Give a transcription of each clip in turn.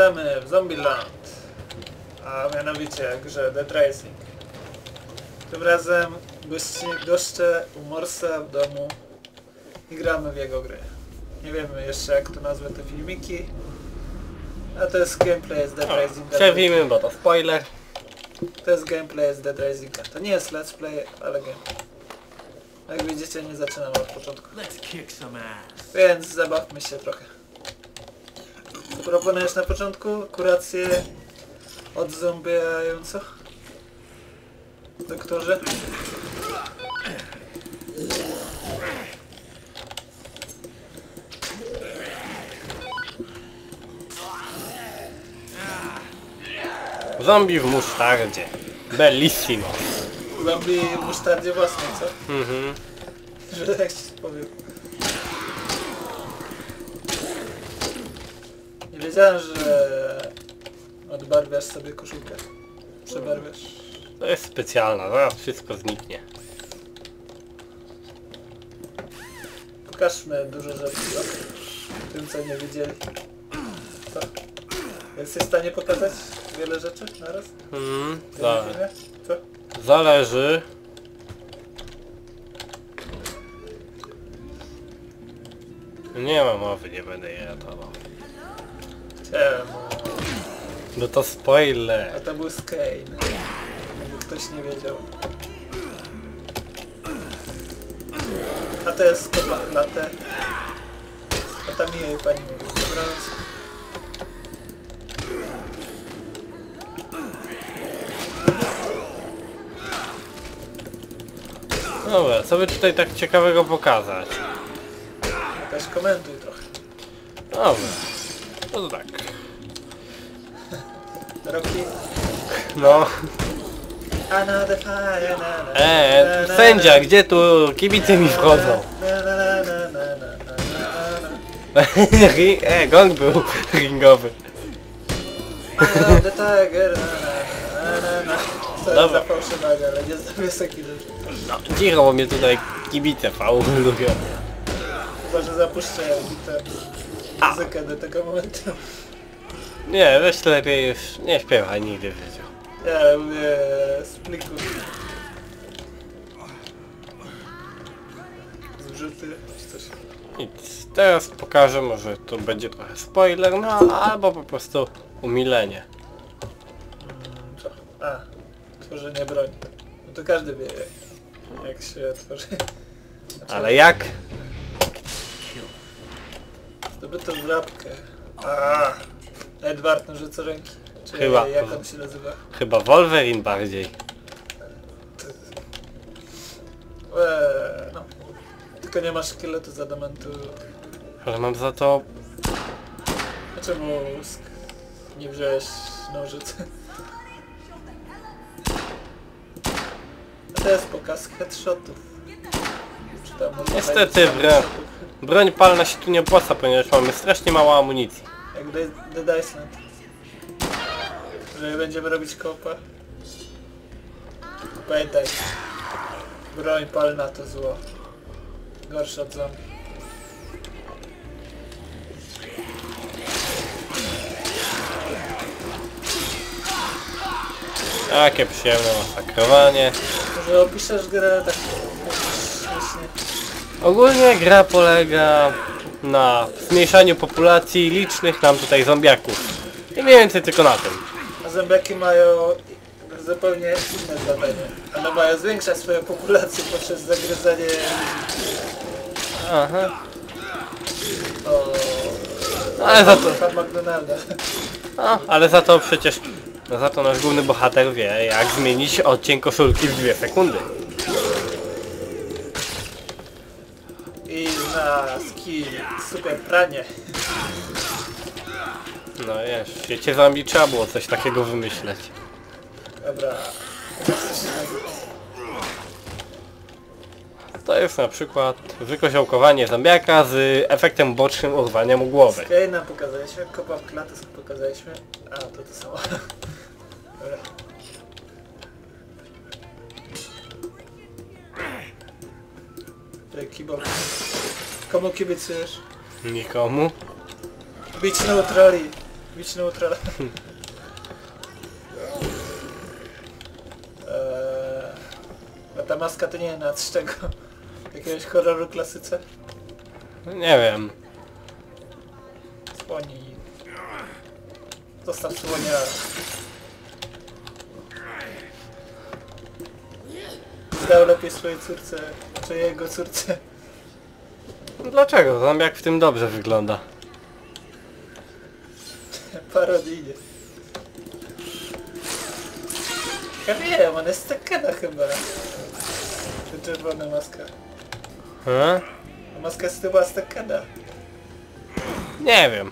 Witamy w Zombieland, a mianowicie grze Dead Rising. Tym razem gości, goszczę u Morsa w domu i gramy w jego gry. Nie wiemy jeszcze jak to nazwę te filmiki, a to jest gameplay z Dead Rising. Przewimy, bo to spoiler. To jest gameplay z Dead Risinga. To nie jest let's play, ale gameplay. Jak widzicie nie zaczynam od początku. Let's kick some ass. Więc zabawmy się trochę. Proponujesz na początku? Kurację odzombiająco? Doktorze? Zombie w musztardzie. Bellissimo. Zombie w musztardzie własnej, co? Mhm. Że tak ci powiem. Nie wiedziałem, że odbarwiasz sobie koszulkę. Przebarwiasz. To jest specjalna, zaraz wszystko zniknie. Pokażmy dużo rzeczy, co? Tym co nie widzieli. Co? Jesteś w stanie pokazać wiele rzeczy naraz? Mhm. Co? zależy. Nie ma mowy, nie będę je ratował. Czemu? No to spoiler. A to był Skane. Jakby ktoś nie wiedział. A to jest kopa latę. A tam jej pani mówi. Dobranoc. Dobra, co by tutaj tak ciekawego pokazać? Też komentuj trochę. Dobra. No to tak. Rocky. No. Another fire, na, na, Eee, na, na, sędzia, na, gdzie tu kibice mi wchodzą? na, na, na, na, na, na, na, na. Ri- e, gong był ringowy. Eye of the tiger, na, na, na, na, na. To jest Dobra. zafałszowanie, ale nie znam piosenki dobrze. No, cicho, bo mnie tutaj kibice faulują. Chyba, że zapuszczę tę muzykę do tego momentu. Nie, weź lepiej już nie śpiewaj nigdy w życiu. Ja mówię z pliku. Zrzuty czy coś. Nic. Teraz pokażę, może tu będzie trochę spoiler, no albo po prostu umilenie. Mm, Co? A, tworzenie broni. No to każdy wie jak się tworzy. Znaczy, Ale jak? Zdobyto wrapkę. A, Edward nożyce ręki. Czy Chyba. jak on się nazywa? Chyba Wolverine bardziej. Eee, no. Tylko nie masz szkieletu z adamentu. Ale mam za to... A czemu nie wziąłeś nożyc? A to jest pokaz headshotów. Niestety, headshotów? Broń palna się tu nie opłaca, ponieważ mamy strasznie mało amunicji. Jak The, Iceland. Że będziemy robić kopa. Pamiętaj. Broń palna to zło. Gorsze od zombie. Takie przyjemne masakrowanie. Może opiszesz grę tak. Ogólnie gra polega na zmniejszaniu populacji licznych nam tutaj zombiaków. I mniej więcej tylko na tym. A zębiaki mają zupełnie inne zadanie. One mają zwiększać swoją populację poprzez zagryzanie Aha. o... Ale za to, Pan McDonalda. a, ale za to przecież, no za to nasz główny bohater wie jak zmienić odcień koszulki w dwie sekundy. Na ski super pranie. No wiesz, w świecie zombie trzeba było coś takiego wymyśleć. Dobra. To jest na przykład wykoziołkowanie zombiaka z efektem bocznym urwania mu głowy. Okej, nam pokazaliśmy, kopa w klatę pokazaliśmy. A, to to samo. Dobra. Keyboard. Komu kibicujesz? Nikomu. Bić neutrali. Bić neutral. Eee, a ta maska to nie na z czego. Jakiegoś horroru klasyce? Nie wiem. Słoni. Zostaw słonia. Dał lepiej swojej córce, czy jego córce. No Dlaczego? Zombiak w tym dobrze wygląda. Parodyjnie. Ja wiem, on jest Tekena chyba. Czy czerwona maska. A maska jest chyba z Tekena. Nie wiem.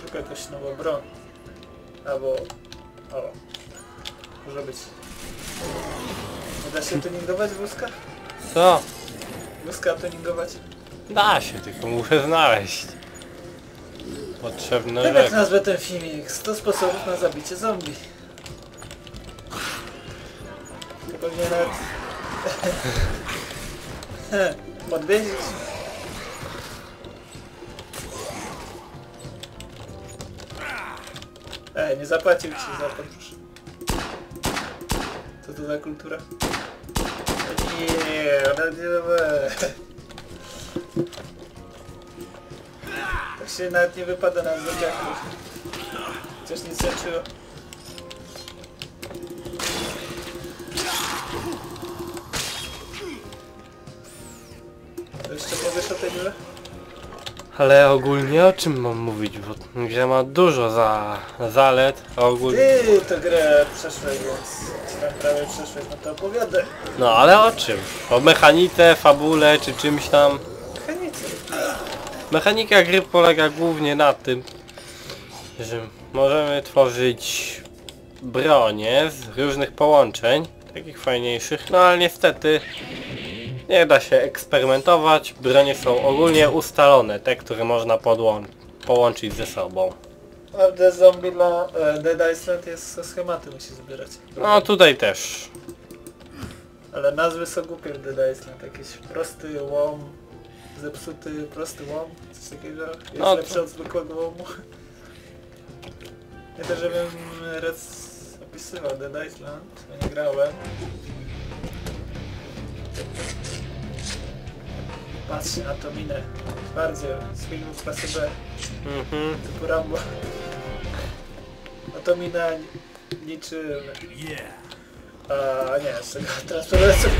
Tylko jakaś nowa broń. Albo... Może być. Nie da się tuningować wózka? Co? Wózka tuningować? Da się, tylko muszę znaleźć. Potrzebne Tak jak nazwę ten filmik. 100 sposobów na zabicie zombie. To pewnie nawet... Podwiedzić. Ej, nie zapłacił ci za podróż. Za kultura? Nie, ona nie we. Tak się nawet nie wypada na. Chociaż nic nie czuło. Ale ogólnie o czym mam mówić? Bo grze ma dużo za zalet, a ogólnie... Ty to grę przeszłeś, więc prawie przeszłeś, no to opowiadaj. No ale o czym? O mechanice, fabule czy czymś tam? Mechanicy. Mechanika gry polega głównie na tym, że możemy tworzyć bronie z różnych połączeń, takich fajniejszych, no ale niestety nie da się eksperymentować, bronie są ogólnie ustalone, te, które można połączyć ze sobą. A The Zombie dla e, Dead Island jest ze schematy musi zbierać. No tutaj też. Ale nazwy są głupie w Dead Island. Jakiś prosty łom, zepsuty prosty łom, coś takiego. Jest No to- lepszy od zwykłego łomu. Nie to żebym Rec opisywał Dead Island, bo nie grałem. Patrzcie na tą minę. Bardzo z filmu klasy B, Mhm. typu Rambo. A to mina niczym... A nie, z tego Transformersów.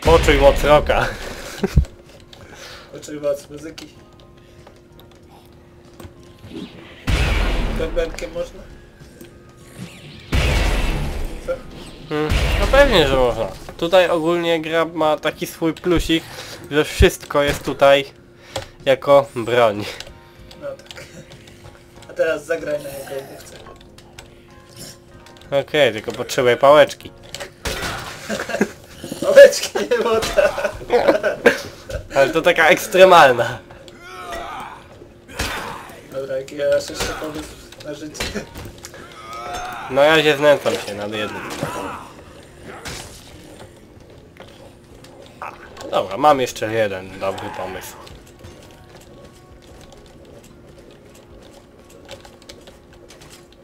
Poczuj moc roka. Poczuj moc muzyki. Bębenkiem można? Co? Mm, No pewnie, że można. Tutaj ogólnie gra ma taki swój plusik, że wszystko jest tutaj jako broń. No tak. A teraz zagraj na jego główce. Okej, tylko potrzebuję pałeczki. Oweczki nie woda! Ale to taka ekstremalna. Dobra, jaki ja jeszcze pomysł na życie? No ja się znęcam się nad jednym. Dobra, mam jeszcze jeden dobry pomysł.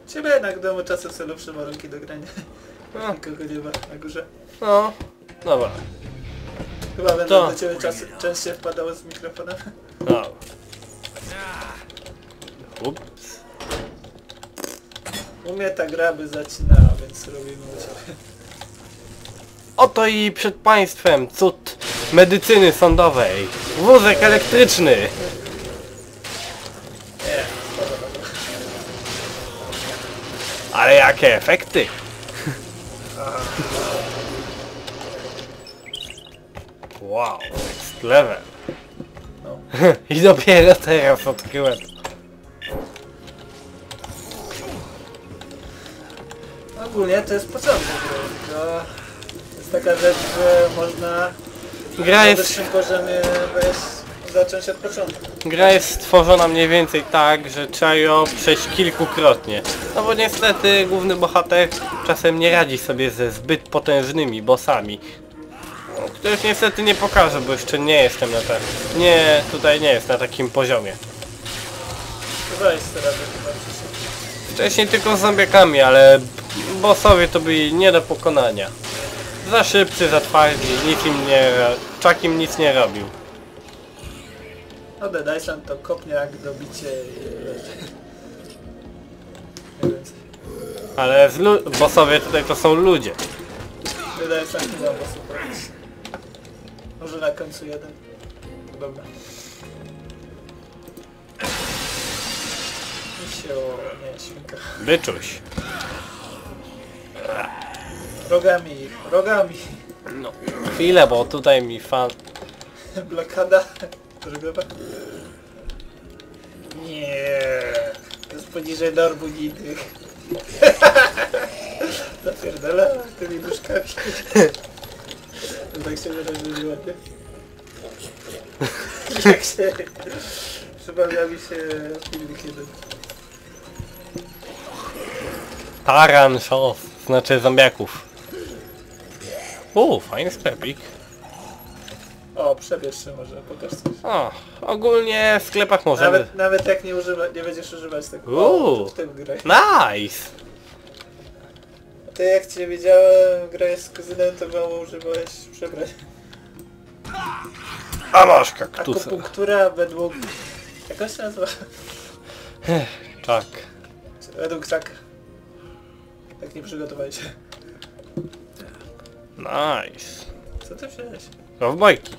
Ciebie jednak w domu czasem są lepsze warunki do grania. No, Nikogo nie ma na górze. no dobra. Chyba będę To. do ciebie czas, częściej wpadał z mikrofonem. No. U mnie ta gra by zacinała, więc robimy u ciebie. Oto i przed państwem cud medycyny sądowej. Wózek elektryczny. Nie, podoba mi się. Ale jakie efekty? Wow, next level. No. I dopiero teraz odkryłem. Ogólnie to jest początek gry, tylko to jest taka rzecz, że można Gra na jest... wyższym poziomie wejść zacząć od początku. Gra jest stworzona mniej więcej tak, że trzeba ją przejść kilkukrotnie. No bo niestety główny bohater czasem nie radzi sobie ze zbyt potężnymi bossami. No, Których niestety nie pokażę, bo jeszcze nie jestem na tak. Nie, tutaj nie jest na takim poziomie. Teraz chyba. Wcześniej tylko z zombiakami, ale bossowie to byli nie do pokonania. Za szybcy, za twardzi, nic im nie... Czak im nic nie robił. No Dead Island to kopniak, dobicie i... Mniej więcej. Ale z lu- bossowie tutaj to są ludzie. Dead Island nie ma bossów. Może na końcu jeden. Dobra. Misio, nie, świnka. Wyczuś. Rogami, rogami. No. Chwilę, bo tutaj mi fan... Blokada. Drogowa. Nie. Jest poniżej norm unijnych. Zapierdala tymi duszkami. tak się wyraźnie ładnie. Jak się... Przypomniał mi się filmik jeden. Taran szos, znaczy zombiaków. Uuu, fajny sklepik. O, przebierz się może, pokaż coś. O, ogólnie w sklepach możemy... Nawet, nawet jak nie, używa, nie będziesz używać tego. Uuu. O, w tym grę. Nice! Ty jak cię widziałem, grałeś z kuzynem, to mało używałeś przebrań. A masz kaktusa. Akupunktura według... Jak on się nazywa? Czak. Według Czaka. Jak nie przygotowali się. Nice. Co ty wziąłeś? Kowbojki.